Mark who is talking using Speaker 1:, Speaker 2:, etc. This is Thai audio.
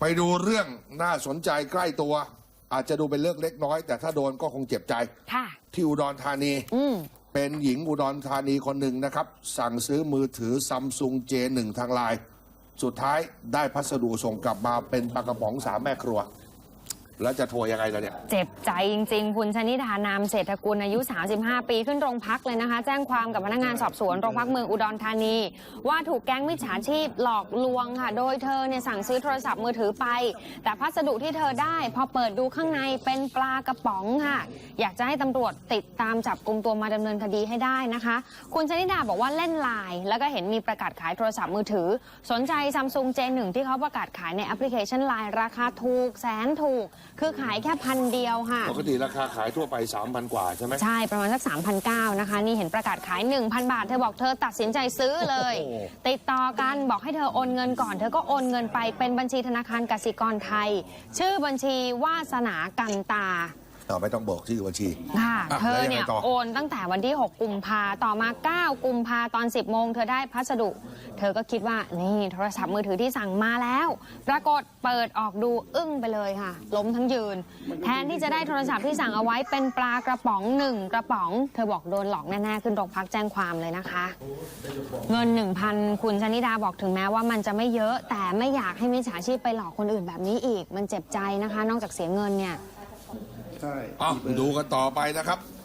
Speaker 1: ไปดูเรื่องน่าสนใจใกล้ตัว อาจจะดูเป็นเรื่องเล็กน้อย แต่ถ้าโดนก็คงเจ็บใจ
Speaker 2: ค่ะ
Speaker 1: ที่อุดรธานี
Speaker 2: อืม
Speaker 1: เป็นหญิงอุดรธานีคนหนึ่งนะครับ สั่งซื้อมือถือซัมซุง J1 ทางไลน์สุดท้ายได้พัสดุส่งกลับมาเป็นปลากระป๋องสามแม่ครัว แล้วจะโทรยังไงล่ะเนี่ย
Speaker 2: เจ็บใจจริง ๆ คุณชนิดานามเศรษฐกุลอายุ 35 ปีขึ้นโรงพักเลยนะคะ แจ้งความกับพนักงานสอบสวนโรงพักเมืองอุดรธานี ว่าถูกแก๊งมิจฉาชีพหลอกลวงค่ะ โดยเธอเนี่ยสั่งซื้อโทรศัพท์มือถือไป แต่พัสดุที่เธอได้พอเปิดดูข้างในเป็นปลากระป๋องค่ะ อยากจะให้ตำรวจติดตามจับกลุ่มตัวมาดำเนินคดีให้ได้นะคะ คุณชนิดาบอกว่าเล่นไลน์แล้วก็เห็นมีประกาศขายโทรศัพท์มือถือ สนใจซัมซุง J1 ที่เขาประกาศขายในแอปพลิเคชันไลน์ราคาถูกแสนถูกคือขายแค่พันเดียวค่ะ
Speaker 1: ปกติราคาขายทั่วไป 3,000 กว่าใช่ไหม
Speaker 2: ใช่ประมาณสัก 3,009นะคะ นี่เห็นประกาศขาย 1,000 บาท เธอบอกเธอตัดสินใจซื้อเลย
Speaker 1: โอ้โห
Speaker 2: ติดต่อกันบอกให้เธอโอนเงินก่อน เธอก็โอนเงินไปเป็นบัญชีธนาคารกสิกรไทย ชื่อบัญชีวาสนากันตา
Speaker 1: เอาไม่ต้องบอกชื่อบัญชี
Speaker 2: ค่ะ
Speaker 1: อะ
Speaker 2: เธอ
Speaker 1: แล้วยังไง
Speaker 2: เนี่ย
Speaker 1: ต่อ
Speaker 2: โอนตั้งแต่วันที่ 6 กุมภาต่อมา 9 กุมภาตอน 10 โมงเธอได้พัสดุ เธอก็คิดว่านี่โทรศัพท์มือถือที่สั่งมาแล้ว ปรากฏเปิดออกดูอึ้งไปเลยค่ะ ล้มทั้งยืน แทนที่จะได้โทรศัพท์ที่สั่งเอาไว้เป็นปลากระป๋องหนึ่งกระป๋อง เธอบอกโดนหลอกแน่ๆขึ้นโรงพักแจ้งความเลยนะคะ เงิน 1,000 คุณชนิดาบอกถึงแม้ว่ามันจะไม่เยอะ แต่ไม่อยากให้มิจฉาชีพไปหลอกคนอื่นแบบนี้อีก มันเจ็บใจนะคะ นอกจากเสียเงินเนี่ย
Speaker 1: อ้าวดูกันต่อไปนะครับ